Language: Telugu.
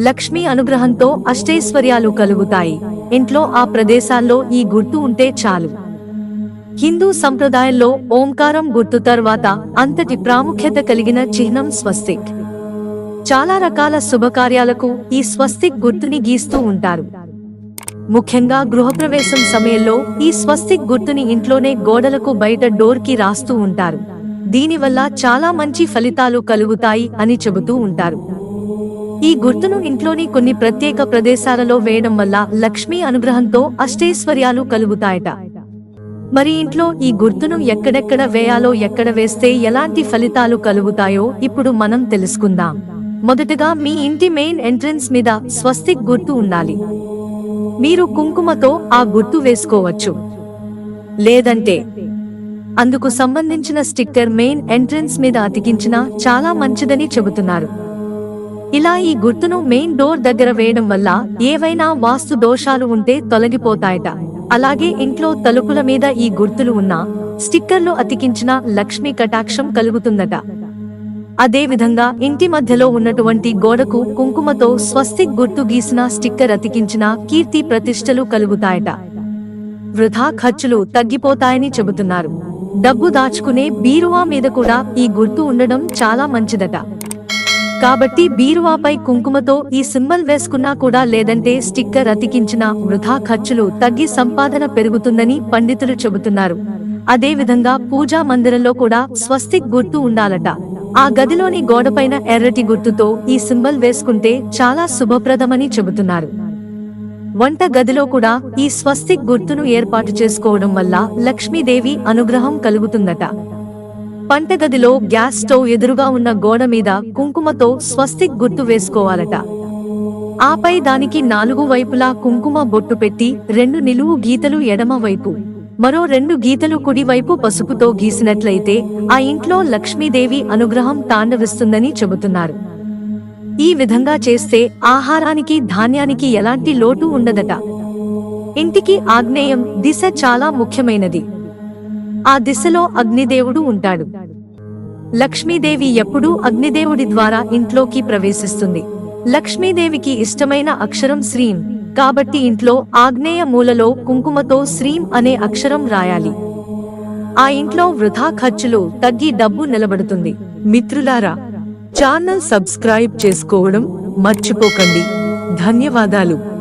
లక్ష్మీ అనుగ్రహంతో అష్టైశ్వర్యాలు కలుగుతాయి. ఇంట్లో ఆ ప్రదేశాల్లో ఈ గుర్తు ఉంటే చాలు. హిందూ సంప్రదాయంలో ఓంకారం గుర్తు తర్వాత అంతటి ప్రాముఖ్యత కలిగిన చిహ్నం స్వస్తిక్. చాలా రకాల శుభకార్యాలకు ఈ స్వస్తిక్ గుర్తుని గీస్తూ ఉంటారు. ముఖ్యంగా గృహప్రవేశం సమయంలో ఈ స్వస్తిక్ గుర్తుని ఇంట్లోనే గోడలకు బయట డోర్కి రాస్తూ ఉంటారు. దీనివల్ల చాలా మంచి ఫలితాలు కలుగుతాయి అని చెబుతూ ఉంటారు. ఈ గుర్తును ఇంట్లోని కొన్ని ప్రత్యేక ప్రదేశాలలో వేయడం వల్ల లక్ష్మీ అనుగ్రహంతో అష్టైశ్వర్యాలు కలుగుతాయట. మరి ఇంట్లో ఈ గుర్తును ఎక్కడెక్కడ వేయాలో ఎక్కడ వేస్తే ఎలాంటి ఫలితాలు కలుగుతాయో ఇప్పుడు మనం తెలుసుకుందాం. మొదటగా మీ ఇంటి మెయిన్ ఎంట్రన్స్ మీద స్వస్తిక్ గుర్తు ఉండాలి. మీరు కుంకుమతో ఆ గుర్తు వేసుకోవచ్చు. లేదంటే అందుకు సంబంధించిన స్టిక్కర్ మెయిన్ ఎంట్రన్స్ మీద అతికించినా చాలా మంచిదని చెబుతున్నారు. ఇలా ఈ గుర్తును మెయిన్ డోర్ దగ్గర వేయడం వల్ల ఏవైనా వాస్తు దోషాలు ఉంటే తొలగిపోతాయట. అలాగే ఇంట్లో తలుపుల మీద ఈ గుర్తులు ఉన్నా స్టిక్కర్లు అతికించిన లక్ష్మీ కటాక్షం కలుగుతుందట. అదేవిధంగా ఇంటి మధ్యలో ఉన్నటువంటి గోడకు కుంకుమతో స్వస్తిక్ గుర్తు గీసిన స్టిక్కర్ అతికించిన కీర్తి ప్రతిష్టలు కలుగుతాయట. వృధా ఖర్చులు తగ్గిపోతాయని చెబుతున్నారు. డబ్బు దాచుకునే బీరువా మీద కూడా ఈ గుర్తు ఉండడం చాలా మంచిదట. కాబట్టి బీరువాపై కుంకుమతో ఈ సింబల్ వేసుకున్నా కూడా లేదంటే స్టిక్కర్ అతికించిన వృధా ఖర్చులు తగ్గి సంపాదన పెరుగుతుందని పండితులు చెబుతున్నారు. అదేవిధంగా పూజా మందిరంలో కూడా స్వస్తిక్ గుర్తు ఉండాలట. ఆ గదిలోని గోడపైన ఎర్రటి గుర్తుతో ఈ సింబల్ వేసుకుంటే చాలా శుభప్రదమని చెబుతున్నారు. వంట గదిలో కూడా ఈ స్వస్తిక్ గుర్తును ఏర్పాటు చేసుకోవడం వల్ల లక్ష్మీదేవి అనుగ్రహం కలుగుతుందట. పంటగదిలో గ్యాస్ స్టవ్ ఎదురుగా ఉన్న గోడ మీద కుంకుమతో స్వస్తిక్ గుర్తు వేసుకోవాలట. ఆపై దానికి నాలుగు వైపులా కుంకుమ బొట్టు పెట్టి రెండు నిలువు గీతలు ఎడమ వైపు మరో రెండు గీతలు కుడివైపు పసుపుతో గీసినట్లయితే ఆ ఇంట్లో లక్ష్మీదేవి అనుగ్రహం తాండవిస్తుందని చెబుతున్నారు. ఈ విధంగా చేస్తే ఆహారానికి ధాన్యానికి ఎలాంటి లోటు ఉండదట. ఇంటికి ఆగ్నేయం దిశ చాలా ముఖ్యమైనది. ఆ దిశలో అగ్నిదేవుడు ఉంటాడు. లక్ష్మీదేవి ఎప్పుడూ అగ్నిదేవుడి ద్వారా ఇంట్లోకి ప్రవేశిస్తుంది. లక్ష్మీదేవికి ఇష్టమైన అక్షరం శ్రీం. కాబట్టి ఇంట్లో ఆగ్నేయ మూలలో కుంకుమతో శ్రీం అనే అక్షరం రాయాలి. ఆ ఇంట్లో వృధా ఖర్చులు తగ్గి డబ్బు నిలబడుతుంది. మిత్రులారా ఛానల్ సబ్స్క్రైబ్ చేసుకోవడం మర్చిపోకండి. ధన్యవాదాలు.